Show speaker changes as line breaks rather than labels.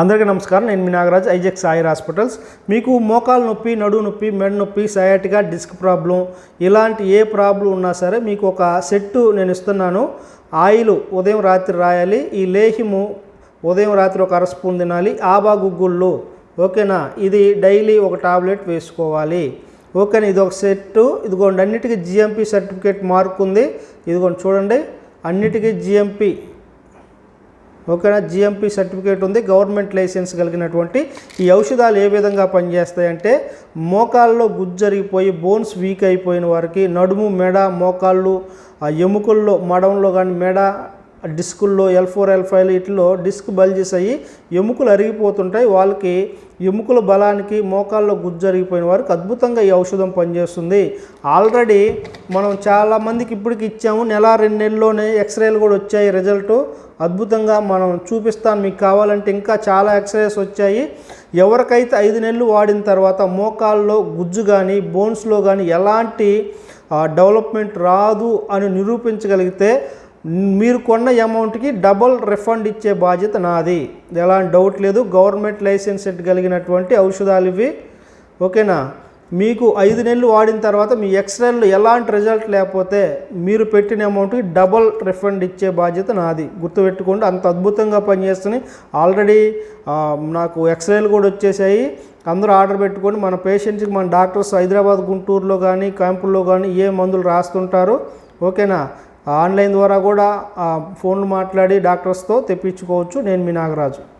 అందరికీ నమస్కారం. నేను మీ నాగరాజ్ ఐజెక్స్ ఆయుర్ హాస్పిటల్స్. మీకు మోకాలు నొప్పి నడువు నొప్పి మెడ నొప్పి సయాటిగా డిస్క్ ప్రాబ్లం ఇలాంటి ఏ ప్రాబ్లం ఉన్నా సరే మీకు ఒక సెట్టు నేను ఇస్తున్నాను. ఆయిల్ ఉదయం రాత్రి రాయాలి ఈ లేహ్యము ఉదయం రాత్రి ఒక అర స్పూన్ తినాలి ఆబా గుగ్గుళ్ళు. ఓకేనా? ఇది డైలీ ఒక టాబ్లెట్ వేసుకోవాలి. ఓకేనా? ఇది ఒక సెట్టు. ఇదిగోండి అన్నిటికీ జిఎంపి సర్టిఫికేట్ మార్క్ ఉంది. ఇదిగోండి చూడండి. అన్నిటికీ జిఎంపి ఓకేనా? జిఎంపి సర్టిఫికేట్ ఉంది. గవర్నమెంట్ లైసెన్స్ కలిగినటువంటి ఈ ఔషధాలు ఏ విధంగా పనిచేస్తాయంటే మోకాల్లో గుజ్జు జరిగిపోయి బోన్స్ వీక్ అయిపోయిన వారికి నడుము మెడ మోకాళ్ళు ఆ ఎముకల్లో మడంలో కానీ మెడ డిస్కుల్లో ఎల్ ఫోర్ ఎల్ ఫైవ్ వీటిలో డిస్క్ బల్జెస్ అయ్యి ఎముకలు అరిగిపోతుంటాయి వాళ్ళకి ఎముకల బలానికి మోకాల్లో గుజ్జు అరిగిపోయిన వారికి అద్భుతంగా ఈ ఔషధం పనిచేస్తుంది. ఆల్రెడీ మనం చాలామందికి ఇప్పటికి ఇచ్చాము నెల రెండు నెలల్లోనే ఎక్స్రేలు కూడా వచ్చాయి రిజల్ట్ అద్భుతంగా మనం చూపిస్తాను మీకు కావాలంటే ఇంకా చాలా ఎక్స్రేస్ వచ్చాయి. ఎవరికైతే ఐదు నెలలు వాడిన తర్వాత మోకాల్లో గుజ్జు కానీ బోన్స్లో కానీ ఎలాంటి డెవలప్మెంట్ రాదు అని నిరూపించగలిగితే మీరు కొన్న అమౌంట్కి డబల్ రిఫండ్ ఇచ్చే బాధ్యత నాది. ఎలాంటి డౌట్ లేదు. గవర్నమెంట్ లైసెన్స్ కలిగినటువంటి ఔషధాలు ఇవి. ఓకేనా? మీకు ఐదు నెలలు వాడిన తర్వాత మీ ఎక్స్రేలు ఎలాంటి రిజల్ట్ లేకపోతే మీరు పెట్టిన అమౌంట్కి డబల్ రిఫండ్ ఇచ్చే బాధ్యత నాది. గుర్తుపెట్టుకోండి. అంత అద్భుతంగా పనిచేస్తున్నాయి. ఆల్రెడీ నాకు ఎక్స్రేలు కూడా వచ్చేసాయి. అందరూ ఆర్డర్ పెట్టుకొని మన పేషెంట్స్కి మన డాక్టర్స్ హైదరాబాద్ గుంటూరులో కానీ క్యాంపుల్లో కానీ ఏ మందులు రాస్తుంటారు? ఓకేనా? ఆన్లైన్ ద్వారా కూడా ఫోన్ ఫోన్లు మాట్లాడి డాక్టర్స్తో తెప్పించుకోవచ్చు. నేను మీ నాగరాజు.